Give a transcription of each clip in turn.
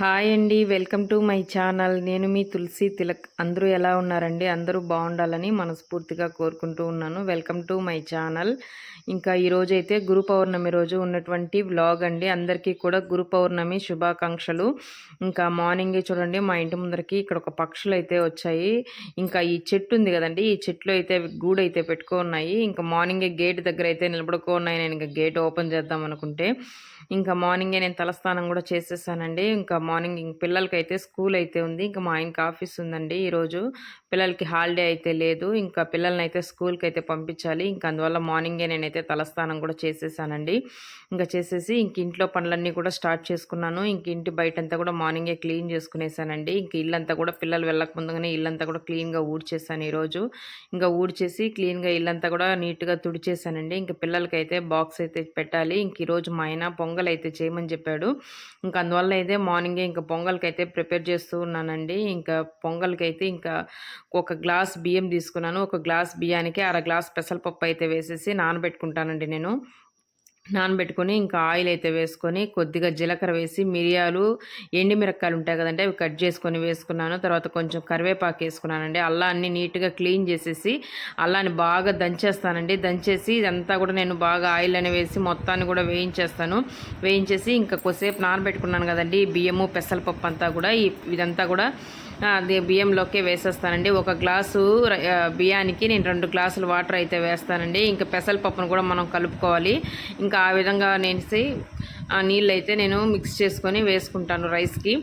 Hi అండి welcome to my channel. నేను మీ తులసి తిలక్. అందరూ ఎలా ఉన్నారండి? అందరూ బాగుండాలని మనస్ఫూర్తిగా కోరుకుంటూ ఉన్నాను. Welcome to my channel. ఇంకా ఈరోజు అయితే గురు పౌర్ణమి రోజు ఉన్నటువంటి వ్లాగ్ అండి. అందరికీ కూడా గురు పౌర్ణమి శుభాకాంక్షలు. ఇంకా మార్నింగే చూడండి మా ఇంటి ముందరికి ఇక్కడ ఒక పక్షులు అయితే వచ్చాయి. ఇంకా ఈ చెట్టు ఉంది కదండి ఈ చెట్లు అయితే గూడు అయితే పెట్టుకో ఉన్నాయి ఇంకా మార్నింగే గేట్ దగ్గర అయితే నిలబడుకో ఉన్నాయి నేను ఇంకా గేట్ ఓపెన్ చేద్దాం అనుకుంటే. ఇంకా మార్నింగే నేను తలస్నానం కూడా చేసేసానండి. ఇంకా మార్నింగ్ ఇంక పిల్లలకి అయితే స్కూల్ అయితే ఉంది. ఇంకా మా ఆయనకి ఆఫీస్ ఉందండి. ఈరోజు పిల్లలకి హాలిడే అయితే లేదు. ఇంకా పిల్లల్ని అయితే స్కూల్కి అయితే పంపించాలి. ఇంకా అందువల్ల మార్నింగే నేనైతే తలస్నానం కూడా చేసేసానండి. ఇంకా చేసేసి ఇంక ఇంట్లో పనులన్నీ కూడా స్టార్ట్ చేసుకున్నాను. ఇంక ఇంటి బయటంతా కూడా మార్నింగే క్లీన్ చేసుకునేసానండి. ఇంక ఇల్లంతా కూడా పిల్లలు వెళ్ళక ముందుగానే ఇల్లంతా కూడా క్లీన్గా ఊడ్చేసాను ఈరోజు ఇంకా ఊడ్చేసి క్లీన్గా ఇల్లంతా కూడా నీట్గా తుడిచేసానండి. ఇంకా పిల్లలకైతే బాక్స్ అయితే పెట్టాలి. ఇంక ఈరోజు మా ఆయన పొంగల్ అయితే చేయమని చెప్పాడు. ఇంకా అందువల్ల అయితే మార్నింగ్ ఇంకా పొంగల్కి అయితే ప్రిపేర్ చేస్తూ ఉన్నానండి. ఇంకా పొంగల్కి అయితే ఇంకా ఒక గ్లాస్ బియ్యం తీసుకున్నాను. ఒక గ్లాస్ బియ్యానికి అర గ్లాస్ పెసరపప్పు అయితే వేసేసి నానబెట్టుకుంటానండి నేను. నానబెట్టుకొని ఇంకా ఆయిల్ అయితే వేసుకొని కొద్దిగా జీలకర్ర వేసి మిరియాలు ఎండి మిరక్కాయలు ఉంటాయి కదంటే అవి కట్ చేసుకొని వేసుకున్నాను. తర్వాత కొంచెం కరివేపాకు వేసుకున్నానండి. అల్లాన్ని నీట్గా క్లీన్ చేసేసి అల్లాన్ని బాగా దంచేస్తానండి. దంచేసి ఇదంతా కూడా నేను బాగా ఆయిల్ అని వేసి మొత్తాన్ని కూడా వేయించేస్తాను. వేయించేసి ఇంకా కొద్దిసేపు నానబెట్టుకున్నాను కదండి బియ్యము పెసలపప్పు అంతా కూడా ఇదంతా కూడా అది బియ్యంలోకి వేసేస్తానండి. ఒక గ్లాసు బియ్యానికి నేను రెండు గ్లాసులు వాటర్ అయితే వేస్తానండి. ఇంకా పెసరపప్పును కూడా మనం కలుపుకోవాలి. ఇంకా ఆ విధంగా నేసి నీళ్ళు అయితే నేను మిక్స్ చేసుకొని వేసుకుంటాను రైస్కి.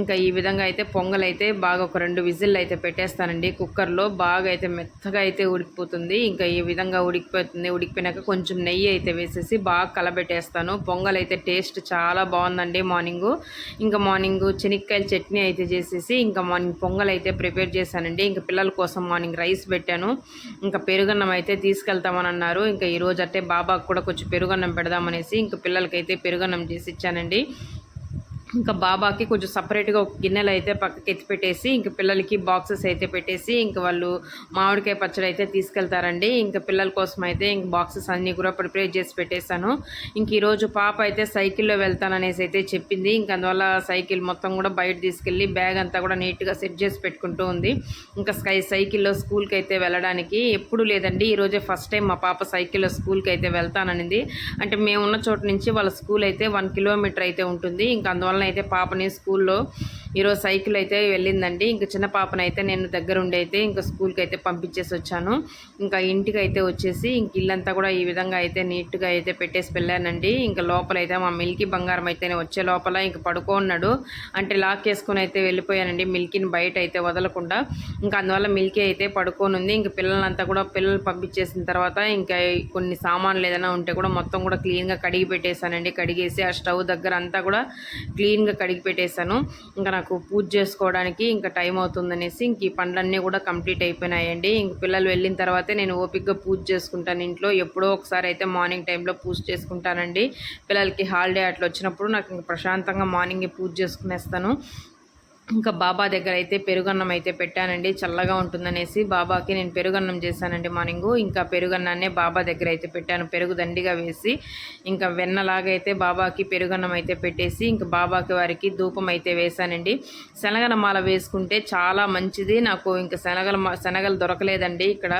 ఇంకా ఈ విధంగా అయితే పొంగల్ అయితే బాగా ఒక రెండు విజిల్ అయితే పెట్టేస్తానండి. కుక్కర్లో బాగా అయితే మెత్తగా అయితే ఉడికిపోతుంది. ఇంకా ఈ విధంగా ఉడికిపోతుంది. ఉడికిపోయినాక కొంచెం నెయ్యి అయితే వేసేసి బాగా కలబెట్టేస్తాను. పొంగల్ అయితే టేస్ట్ చాలా బాగుందండి మార్నింగు. ఇంకా మార్నింగ్ చెనిక్కాయల చట్నీ అయితే చేసేసి ఇంకా మార్నింగ్ పొంగల్ అయితే ప్రిపేర్ చేశానండి. ఇంకా పిల్లల కోసం మార్నింగ్ రైస్ పెట్టాను. ఇంకా పెరుగన్నం అయితే తీసుకెళ్తామని అన్నారు. ఇంకా ఈరోజు అంటే బాబాకు కూడా కొంచెం పెరుగన్నం పెడదామనేసి ఇంకా పిల్లలకైతే పెరుగన్నం చేసి ఇచ్చానండి. ఇంకా బాబాకి కొంచెం సపరేట్గా ఒక గిన్నెలు అయితే పక్కకి ఎత్తి పెట్టేసి ఇంకా పిల్లలకి బాక్సెస్ అయితే పెట్టేసి ఇంక వాళ్ళు మామిడికాయ పచ్చడి అయితే తీసుకెళ్తారండి. ఇంకా పిల్లల కోసం అయితే ఇంక బాక్సెస్ అన్నీ కూడా ప్రిపేర్ చేసి పెట్టేశాను. ఇంక ఈరోజు పాప అయితే సైకిల్లో వెళ్తాననేసి అయితే చెప్పింది. ఇంక అందువల్ల సైకిల్ మొత్తం కూడా బయట తీసుకెళ్ళి బ్యాగ్ అంతా కూడా నీట్గా సెట్ చేసి పెట్టుకుంటూ ఉంది. ఇంకా స్కై సైకిల్లో స్కూల్కి అయితే వెళ్ళడానికి ఎప్పుడు లేదండి. ఈరోజే ఫస్ట్ టైం మా పాప సైకిల్లో స్కూల్కి అయితే వెళ్తాననింది. అంటే మేము ఉన్న చోట నుంచి వాళ్ళ స్కూల్ అయితే వన్ కిలోమీటర్ అయితే ఉంటుంది. ఇంకా అందువల్ల అయితే పాపని స్కూల్లో ఈరోజు సైకిల్ అయితే వెళ్ళిందండి. ఇంకా చిన్న పాపనైతే నేను దగ్గర ఉండైతే అయితే ఇంకా స్కూల్కి అయితే పంపించేసి వచ్చాను. ఇంకా ఇంటికి అయితే వచ్చేసి ఇంక ఇల్లంతా కూడా ఈ విధంగా అయితే నీట్గా అయితే పెట్టేసి వెళ్ళానండి. ఇంకా లోపల అయితే మా మిల్కీ బంగారం అయితే వచ్చే లోపల ఇంక పడుకోన్నాడు. అంటే లాక్ వేసుకొని అయితే వెళ్ళిపోయానండి మిల్కీని బయట అయితే వదలకుండా. ఇంకా అందువల్ల మిల్కీ అయితే పడుకోనుంది. ఇంక పిల్లలంతా కూడా పిల్లలు పంపించేసిన తర్వాత ఇంకా కొన్ని సామాన్లు ఏదైనా ఉంటే కూడా మొత్తం కూడా క్లీన్గా కడిగి పెట్టేశానండి. కడిగేసి ఆ స్టవ్ దగ్గర అంతా కూడా క్లీన్గా కడిగి పెట్టేశాను. ఇంకా నాకు పూజ చేసుకోవడానికి ఇంకా టైం అవుతుందనేసి ఇంక ఈ పండ్లన్నీ కూడా కంప్లీట్ అయిపోయినాయండి. ఇంక పిల్లలు వెళ్ళిన తర్వాతే నేను ఓపిక్గా పూజ చేసుకుంటాను ఇంట్లో. ఎప్పుడో ఒకసారి అయితే మార్నింగ్ టైంలో పూజ చేసుకుంటానండి. పిల్లలకి హాలిడే అట్లా వచ్చినప్పుడు నాకు ఇంక ప్రశాంతంగా మార్నింగే పూజ చేసుకునేస్తాను. ఇంకా బాబా దగ్గర అయితే పెరుగన్నం అయితే పెట్టానండి. చల్లగా ఉంటుందనేసి బాబాకి నేను పెరుగన్నం చేశానండి మార్నింగు. ఇంకా పెరుగన్నాన్నే బాబా దగ్గర అయితే పెట్టాను. పెరుగు దండిగా వేసి ఇంకా వెన్నలాగా అయితే బాబాకి పెరుగన్నం అయితే పెట్టేసి ఇంకా బాబాకి వారికి ధూపం అయితే వేశానండి. శనగల మాల వేసుకుంటే చాలా మంచిది. నాకు ఇంకా శనగల శనగలు దొరకలేదండి ఇక్కడ.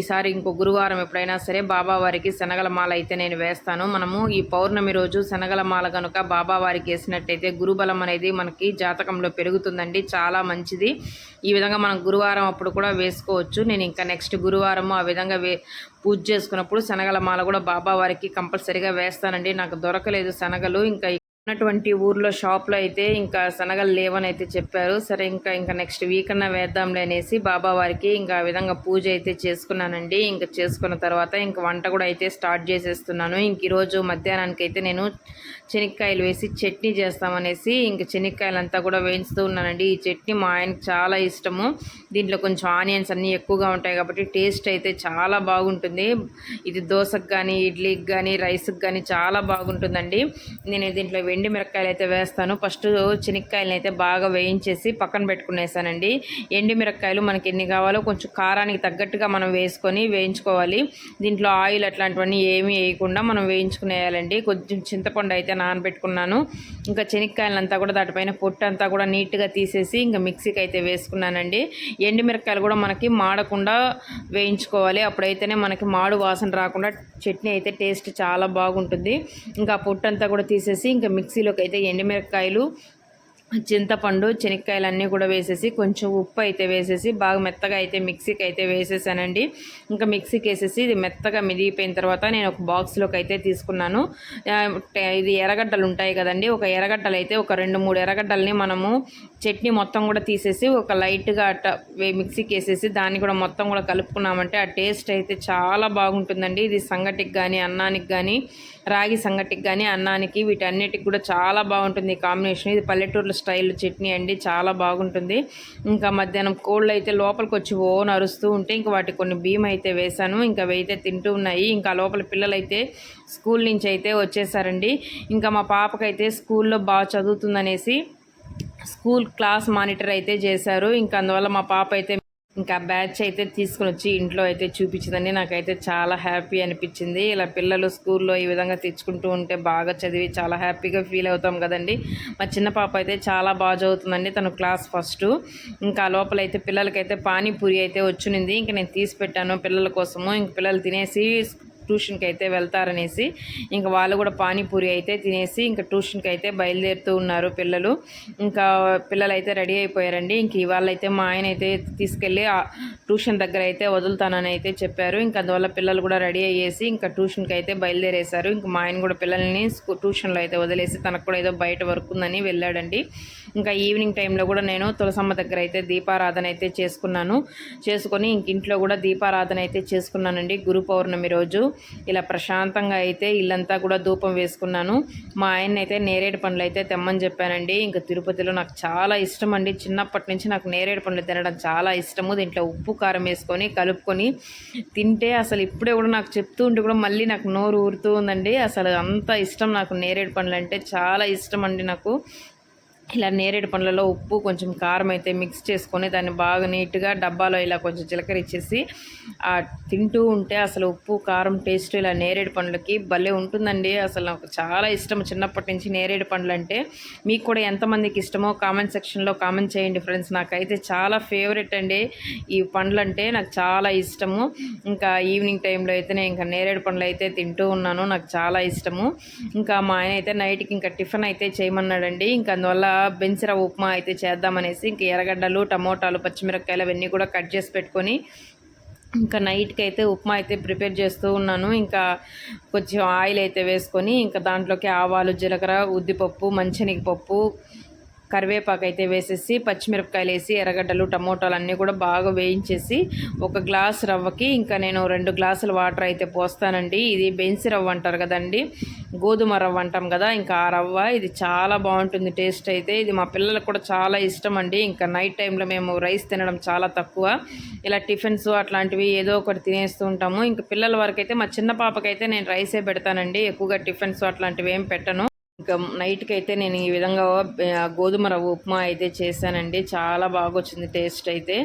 ఈసారి ఇంకో గురువారం ఎప్పుడైనా సరే బాబా వారికి శనగల మాల అయితే నేను వేస్తాను. మనము ఈ పౌర్ణమి రోజు శనగల మాల కనుక బాబా వారికి వేసినట్టయితే గురుబలం అనేది మనకి జాతకంలో పెరుగు పెరుగుతుందండి చాలా మంచిది. ఈ విధంగా మనం గురువారం అప్పుడు కూడా వేసుకోవచ్చు. నేను ఇంకా నెక్స్ట్ గురువారం ఆ విధంగా వే పూజ చేసుకున్నప్పుడు శనగల మాల కూడా బాబా వారికి కంపల్సరీగా వేస్తానండి. నాకు దొరకలేదు శనగలు. ఇంకా ఉన్నటువంటి ఊర్లో షాప్లో అయితే ఇంకా శనగలు లేవని అయితే చెప్పారు. సరే ఇంకా ఇంకా నెక్స్ట్ వీక్ అన్న వేద్దాంలే అనేసి బాబా వారికి ఇంకా ఆ విధంగా పూజ అయితే చేసుకున్నానండి. ఇంకా చేసుకున్న తర్వాత ఇంకా వంట కూడా అయితే స్టార్ట్ చేసేస్తున్నాను. ఇంక ఈరోజు మధ్యాహ్నానికి అయితే నేను చెనిక్కాయలు వేసి చట్నీ చేస్తామనేసి ఇంక చెనిక్కాయలంతా కూడా వేయించుతూ ఉన్నానండి. ఈ చట్నీ మా ఆయనకి చాలా ఇష్టము. దీంట్లో కొంచెం ఆనియన్స్ అన్నీ ఎక్కువగా ఉంటాయి కాబట్టి టేస్ట్ అయితే చాలా బాగుంటుంది. ఇది దోశకు కానీ ఇడ్లీకి కానీ రైస్కి కానీ చాలా బాగుంటుందండి. నేను దీంట్లో ఎండి మిరపకాయలు అయితే వేస్తాను. ఫస్ట్ చెనిక్కాయలను అయితే బాగా వేయించేసి పక్కన పెట్టుకునేసానండి. ఎండి మిరపకాయలు మనకి ఎన్ని కావాలో కొంచెం కారానికి తగ్గట్టుగా మనం వేసుకొని వేయించుకోవాలి. దీంట్లో ఆయిల్ అట్లాంటివన్నీ ఏమీ వేయకుండా మనం వేయించుకునేయాలండి. కొంచెం చింతపండు అయితే నానబెట్టుకున్నాను. ఇంకా చెనిక్కాయలంతా కూడా దాటిపైన పొట్టు అంతా కూడా నీట్గా తీసేసి ఇంకా మిక్సీకి అయితే వేసుకున్నానండి. ఎండి మిరపకాయలు కూడా మనకి మాడకుండా వేయించుకోవాలి. అప్పుడైతేనే మనకి మాడు వాసన రాకుండా చట్నీ అయితే టేస్ట్ చాలా బాగుంటుంది. ఇంకా పొట్టంతా కూడా తీసేసి ఇంకా మిక్సీలోకి అయితే ఎండుమిరపకాయలు చింతపండు చెనిక్కాయలు అన్నీ కూడా వేసేసి కొంచెం ఉప్పు అయితే వేసేసి బాగా మెత్తగా అయితే మిక్సీకి అయితే వేసేసానండి. ఇంకా మిక్సీకి వేసేసి ఇది మెత్తగా మిదిగిపోయిన తర్వాత నేను ఒక బాక్స్లోకి అయితే తీసుకున్నాను ఇది ఎర్రగడ్డలు ఉంటాయి కదండి ఒక ఎర్రగడ్డలు అయితే ఒక రెండు మూడు ఎర్రగడ్డల్ని మనము చట్నీ మొత్తం కూడా తీసేసి ఒక లైట్గా అట్ట మిక్సీకి వేసేసి దాన్ని కూడా మొత్తం కూడా కలుపుకున్నామంటే ఆ టేస్ట్ అయితే చాలా బాగుంటుందండి. ఇది సంగటికి కానీ అన్నానికి కానీ రాగి సంగటికి కానీ అన్నానికి వీటన్నిటికి కూడా చాలా బాగుంటుంది కాంబినేషన్. ఇది పల్లెటూరులో స్టైల్ చట్నీ అండి చాలా బాగుంటుంది. ఇంకా మధ్యాహ్నం కోళ్ళు అయితే లోపలికి వచ్చి ఓ నరుస్తూ ఉంటే ఇంకా వాటికి కొన్ని బియ్యం అయితే వేశాను. ఇంకా అయితే తింటూ ఉన్నాయి. ఇంకా లోపల పిల్లలు అయితే స్కూల్ నుంచి అయితే వచ్చేసారండి. ఇంకా మా పాపకైతే స్కూల్లో బాగా చదువుతుందనేసి స్కూల్ క్లాస్ మానిటర్ అయితే చేశారు. ఇంకా అందువల్ల మా పాప అయితే ఇంకా బ్యాచ్ అయితే తీసుకుని వచ్చి ఇంట్లో అయితే చూపించిందండి. నాకైతే చాలా హ్యాపీ అనిపించింది. ఇలా పిల్లలు స్కూల్లో ఈ విధంగా తెచ్చుకుంటూ ఉంటే బాగా చదివి చాలా హ్యాపీగా ఫీల్ అవుతాం కదండి. మా చిన్న పాప అయితే చాలా బాగా చదువుతుందండి. తను క్లాస్ ఫస్ట్. ఇంకా లోపల అయితే పిల్లలకైతే పానీపూరి అయితే వచ్చింది ఇంకా నేను తీసి పెట్టాను పిల్లల కోసము. ఇంక పిల్లలు తినేసి ట్యూషన్కి అయితే వెళ్తారనేసి ఇంకా వాళ్ళు కూడా పానీపూరి అయితే తినేసి ఇంకా ట్యూషన్కి అయితే బయలుదేరుతూ ఉన్నారు పిల్లలు. ఇంకా పిల్లలు అయితే రెడీ అయిపోయారండి. ఇంక ఇవాళ అయితే మా ఆయన అయితే తీసుకెళ్ళి ట్యూషన్ దగ్గర అయితే వదులుతానని అయితే చెప్పారు. ఇంకా అందువల్ల పిల్లలు కూడా రెడీ అయ్యేసి ఇంకా ట్యూషన్కి అయితే బయలుదేరేశారు. ఇంకా మా ఆయన కూడా పిల్లల్ని ట్యూషన్లో అయితే వదిలేసి తనకు కూడా ఏదో బయట వర్క్ ఉందని వెళ్ళాడండి. ఇంకా ఈవినింగ్ టైంలో కూడా నేను తులసమ్మ దగ్గర అయితే దీపారాధన అయితే చేసుకున్నాను. చేసుకొని ఇంక ఇంట్లో కూడా దీపారాధన అయితే చేసుకున్నానండి. గురు పౌర్ణమి రోజు ఇలా ప్రశాంతంగా అయితే ఇల్లంతా కూడా ధూపం వేసుకున్నాను. మా ఆయన అయితే నేరేడు పండ్లు అయితే తెమ్మని చెప్పానండి. ఇంకా తిరుపతిలో నాకు చాలా ఇష్టం అండి చిన్నప్పటి నుంచి నాకు నేరేడు పండ్లు తినడం చాలా ఇష్టము. దీంట్లో ఉప్పు కారం వేసుకొని కలుపుకొని తింటే అసలు ఇప్పుడే కూడా నాకు చెప్తూ ఉంటే కూడా మళ్ళీ నాకు నోరు ఊరుతూ ఉందండి. అసలు అంత ఇష్టం నాకు నేరేడు పండ్లు అంటే చాలా ఇష్టం అండి నాకు. ఇలా నేరేడు పండ్లలో ఉప్పు కొంచెం కారం అయితే మిక్స్ చేసుకొని దాన్ని బాగా నీట్గా డబ్బాలో ఇలా కొంచెం జీలకర్ర ఇచ్చేసి తింటూ ఉంటే అసలు ఉప్పు కారం టేస్ట్ ఇలా నేరేడు పండ్లకి భలే ఉంటుందండి. అసలు నాకు చాలా ఇష్టం చిన్నప్పటి నుంచి నేరేడు పండ్లు అంటే మీకు కూడా ఎంతమందికి ఇష్టమో కామెంట్ సెక్షన్లో కామెంట్ చేయండి ఫ్రెండ్స్. నాకైతే చాలా ఫేవరెట్ అండి ఈ పండ్లు అంటే నాకు చాలా ఇష్టము. ఇంకా ఈవినింగ్ టైంలో అయితే నేను ఇంకా నేరేడు పండ్లు అయితే తింటూ ఉన్నాను. నాకు చాలా ఇష్టము. ఇంకా మా ఆయన అయితే నైట్కి ఇంకా టిఫిన్ అయితే చేయమన్నాడండి. ఇంకా అందువల్ల బెంచర ఉప్మా అయితే చేద్దామనేసి ఇంకా ఎర్రగడ్డలు టమోటాలు పచ్చిమిరపకాయలు అవన్నీ కూడా కట్ చేసి పెట్టుకొని ఇంకా నైట్కి అయితే ఉప్మా అయితే ప్రిపేర్ చేస్తూ ఉన్నాను. ఇంకా కొంచెం ఆయిల్ అయితే వేసుకొని ఇంకా దాంట్లోకి ఆవాలు జీలకర్ర ఉద్దిపప్పు మంచినగపప్పు కరివేపాకు అయితే వేసేసి పచ్చిమిరపకాయలు వేసి ఎర్రగడ్డలు టమోటాలు అన్నీ కూడా బాగా వేయించేసి ఒక గ్లాస్ రవ్వకి ఇంకా నేను రెండు గ్లాసుల వాటర్ అయితే పోస్తానండి. ఇది బెన్సి రవ్వ అంటారు కదండి? గోధుమ రవ్వ అంటాం కదా? ఇంకా ఆ రవ్వ ఇది చాలా బాగుంటుంది టేస్ట్ అయితే. ఇది మా పిల్లలకు కూడా చాలా ఇష్టం అండి. ఇంకా నైట్ టైంలో మేము రైస్ తినడం చాలా తక్కువ. ఇలా టిఫిన్స్ అట్లాంటివి ఏదో ఒకటి తినేస్తూ ఉంటాము. ఇంకా పిల్లల వరకు అయితే మా చిన్న పాపకైతే నేను రైసే పెడతానండి. ఎక్కువగా టిఫిన్స్ అట్లాంటివి ఏం పెట్టను. ఇంకా నైట్కి అయితే నేను ఈ విధంగా గోధుమ రవ్వ ఉప్మా అయితే చేశానండి. చాలా బాగా వచ్చింది టేస్ట్ అయితే.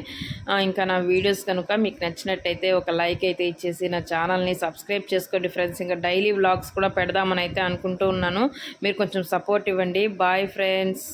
ఇంకా నా వీడియోస్ కనుక మీకు నచ్చినట్టయితే ఒక లైక్ అయితే ఇచ్చేసి నా ఛానల్ని సబ్స్క్రైబ్ చేసుకోండి ఫ్రెండ్స్. ఇంకా డైలీ వ్లాగ్స్ కూడా పెడదామని అయితే అనుకుంటూ ఉన్నాను. మీరు కొంచెం సపోర్ట్ ఇవ్వండి. Bye friends.